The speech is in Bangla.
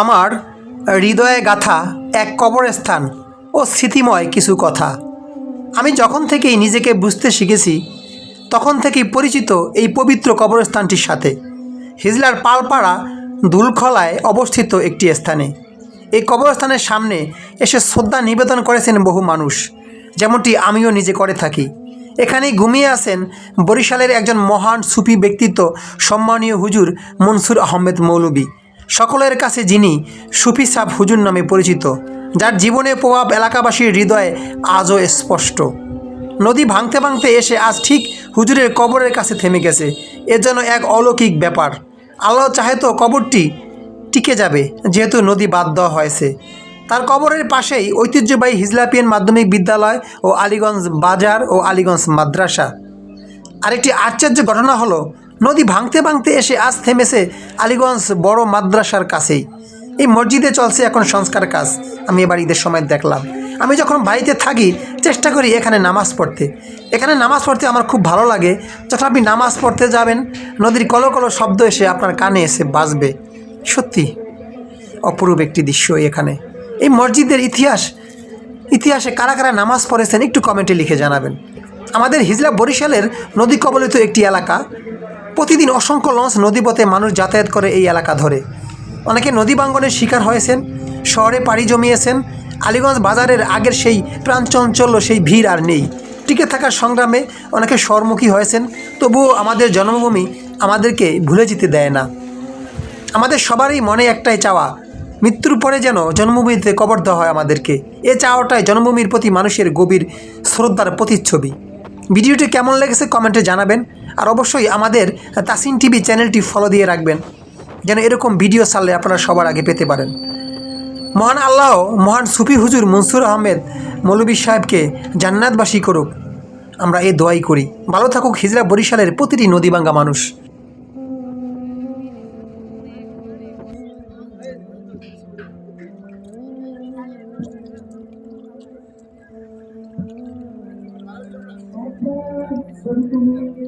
আমার হৃদয়ে গাথা এক কবরস্থান ও স্মৃতিময় কিছু কথা। আমি যখন থেকেই নিজেকে বুঝতে শিখেছি, তখন থেকেই পরিচিত এই পবিত্র কবরস্থানটির সাথে। হিজলার পালপাড়া দুলখলায় অবস্থিত একটি স্থানে। এই কবরস্থানের সামনে এসে শ্রদ্ধা নিবেদন করেছেন বহু মানুষ, যেমনটি আমিও নিজে করে থাকি। এখানেই ঘুমিয়ে আছেন বরিশালের একজন মহান সুফি ব্যক্তিত্ব সম্মানীয় হুজুর মনসুর আহমেদ মৌলবী সকলের কাছে যিনি সুফি সাহ হুজুর নামে পরিচিত, যার জীবনের প্রভাব এলাকাবাসীর হৃদয়ে আজও স্পষ্ট। নদী ভাঙতে ভাঙতে এসে আজ ঠিক হুজুরের কবরের কাছে থেমে গেছে। এ যেন এক অলৌকিক ব্যাপার। আল্লাহ চাহে তো কবরটি টিকে যাবে, যেহেতু নদী বাদ দেওয়া হয়েছে। তার কবরের পাশেই ঐতিহ্যবাহী হিজলাপিয়ান মাধ্যমিক বিদ্যালয় ও আলিগঞ্জ বাজার ও আলিগঞ্জ মাদ্রাসা। আরেকটি আশ্চর্য ঘটনা হলো নদী ভাঙতে ভাঙতে এসে আজ থেমেছে আলিগঞ্জ বড় মাদ্রাসার কাছেই। এই মসজিদে চলছে এখন সংস্কার কাজ। আমি এবার ঈদের সময় দেখলাম। আমি যখন বাড়িতে থাকি, চেষ্টা করি এখানে নামাজ পড়তে। এখানে নামাজ পড়তে আমার খুব ভালো লাগে। যখন আপনি নামাজ পড়তে যাবেন, নদীর কলো কলো শব্দ এসে আপনার কানে এসে বাজবে। সত্যি, অপরূপ একটি দৃশ্য এখানে। এই মসজিদের ইতিহাস, ইতিহাসে কারা কারা নামাজ পড়েছেন একটু কমেন্টে লিখে জানাবেন। আমাদের হিজলা বরিশালের নদী কবলিত একটি এলাকা প্রতিদিন অসংখ্য লঞ্চ নদীপথে মানুষ যাতায়াত করে এই এলাকা ধরে। অনেকে নদী বাঙ্গনের শিকার হয়েছেন, শহরে পাড়ি জমিয়েছেন, আলিগঞ্জ বাজারের আগের সেই প্রাণচঞ্চল্য সেই ভিড় আর নেই। টিকে থাকার সংগ্রামে অনেকে শহরমুখী হয়েছেন, তবুও আমাদের জন্মভূমি আমাদেরকে ভুলে যেতে দেয় না। আমাদের সবারই মনে একটাই চাওয়া, মৃত্যুর পরে যেন জন্মভূমিতে কবর দেওয়া হয় আমাদেরকে। এ চাওয়াটাই জন্মভূমির প্রতি মানুষের গভীর শ্রদ্ধার প্রতিচ্ছবি। ভিডিওটি কেমন লেগেছে কমেন্টে জানাবেন। আর অবশ্যই আমাদের তাসিন টিভি চ্যানেলটি ফলো দিয়ে রাখবেন, যেন এরকম ভিডিও ছাড়লে আপনারা সবার আগে পেতে পারেন। মহান আল্লাহ, মহান সুফি হুজুর মনসুর আহমেদ মৌলবী সাহেবকে জান্নাতবাসী করুক। আমরা এ দোয়াই করি। ভালো থাকুক হিজরা বরিশালের প্রতিটি নদীবাঙ্গা মানুষ। You.